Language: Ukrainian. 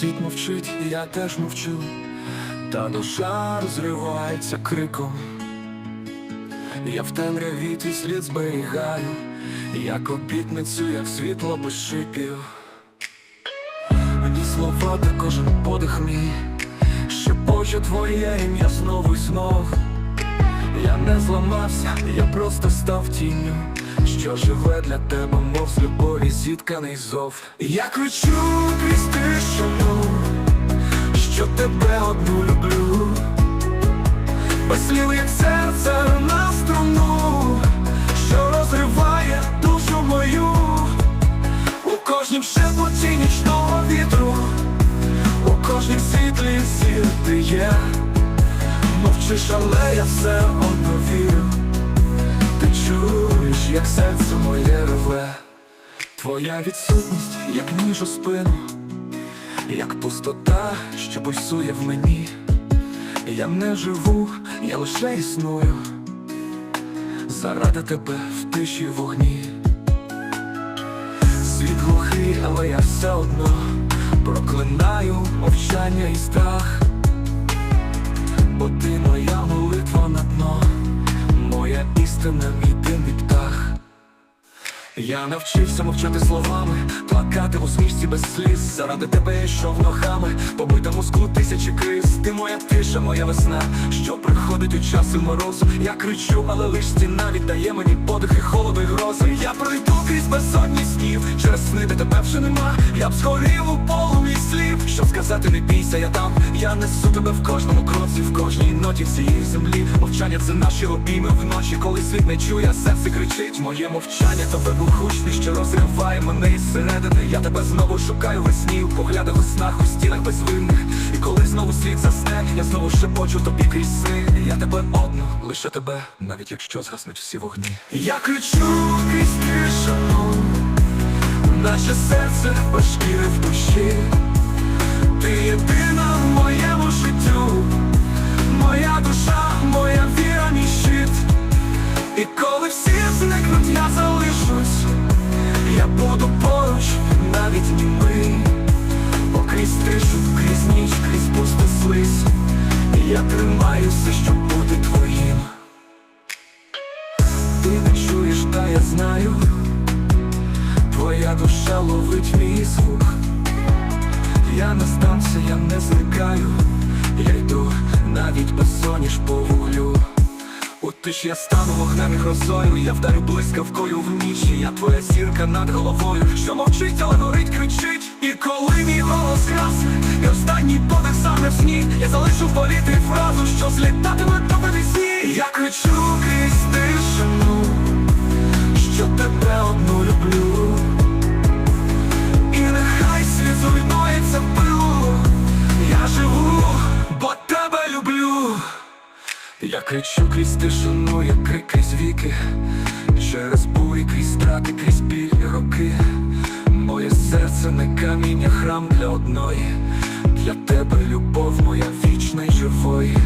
світ мовчить, і я теж мовчу, та душа розривається криком. Я в темряві твій слід зберігаю, як обітницю, як світло без шипів. Мені слова та кожен подих мій, Шепоче твоє ім'я знову й знов. Я не зламався, я просто став тінню, що живе для тебе, мов з любові зітканий зов. Я кричу крізь є. Мовчиш, але я все одно вірю Ти чуєш, як серце моє реве Твоя відсутність, як ніж у спину. Як пустота, що пульсує в мені. Я не живу, я лише існую. Заради тебе в тиші вогні. Світ глухий, але я все одно Проклинаю мовчання і страх Бо ти моя молитва на дно, моя істина, мій і птах. Я навчився мовчати словами, плакати в усмішці без сліз. Заради тебе йшов ногами, побитому склу тисячі криз. Ти моя тиша, моя весна, що приходить у часи морозу. Я кричу, але лиш стіна віддає мені подихи, холоду і грози. Я пройду крізь безсонні снів, через сни, де тебе вже нема. Я б згорів у полум'ї слів, щоб сказати не бійся, я там. Я несу тебе в кожному кроці, в кожній ноті всієї землі. Мовчання це наші обійми вночі, коли світ не чує, серце кричить. Моє мовчання то вибух що розриває мене із середини. Я тебе знову шукаю весні, у поглядах у снах, у стінах безвинних. І коли знову світ засне, я знову шепочу тобі крізь сни. Я тебе одну, лише тебе, навіть якщо згаснуть всі вогні. Я кричу крізь тишину, наче серце пошкіри в душі. Єдина в моєму життю, моя душа, моя віра, мій щит. І коли всі зникнуть, я залишусь, я буду поруч, навіть німий, бо крізь тишу, крізь ніч, крізь пусту слизь, я тримаюся, щоб бути твоїм. Ти не чуєш, та я знаю, твоя душа ловить мій звук. Я не здамся, я не зникаю, я йду навіть без соніж по вуглю. У тиші я стану вогнем і грозою, я вдарю блискавкою в нічі, я твоя зірка над головою, що мовчить, але горить, кричить. І коли мій голос крас, і останній подих саме в сні, я залишу політи фразу, що злітатиме Я кричу крізь тишину, як крик крізь віки. Через бурі, крізь страти, крізь біль і роки. Моє серце не каміння, храм для одної. Для тебе любов моя вічна й живої